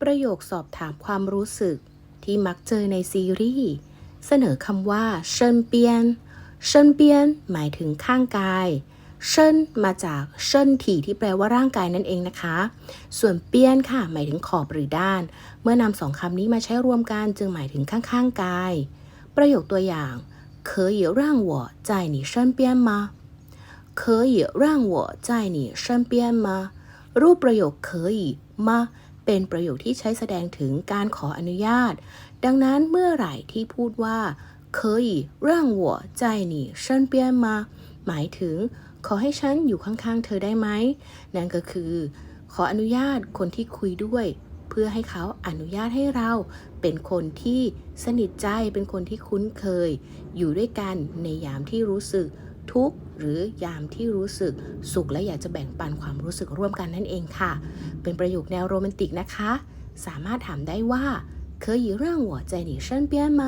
ประโยคสอบถามความรู้สึก ที่มักเจอในซีรีส์ เสนอคำว่าเชิญเปียนเชิญเปียนหมายถึงข้างกายเชิญมาจากเชิญถี่ที่แปลว่าร่างกายนั่นเองนะคะ ส่วนเปียนค่ะ หมายถึงขอบหรือด้าน เมื่อนำสองคำนี้มาใช้รวมกันจึงหมายถึงข้างๆกาย ประโยคตัวอย่าง可以让我在你身边吗可以让我在你身边吗รูปประโยค可以吗 เป็นประโยคที่ใช้แสดงถึงการขออนุญาต ดังนั้นเมื่อไหร่ที่พูดว่าเคยร่างหัวใจนีเชิญเปียนมา หมายถึง ขอให้ฉันอยู่ข้างๆ เธอได้ไหม นั่นก็คือ ขออนุญาตคนที่คุยด้วย เพื่อให้เขาอนุญาตให้เรา เป็นคนที่สนิทใจเป็นคนที่คุ้นเคย อยู่ด้วยกันในยามที่รู้สึก ทุกหรือยามที่รู้สึกสุขและอยากจะแบ่งปันความรู้สึกร่วมกันนั่นเองค่ะ เป็นประโยคแนวโรแมนติกนะคะ สามารถถามได้ว่า可以让我在你身边吗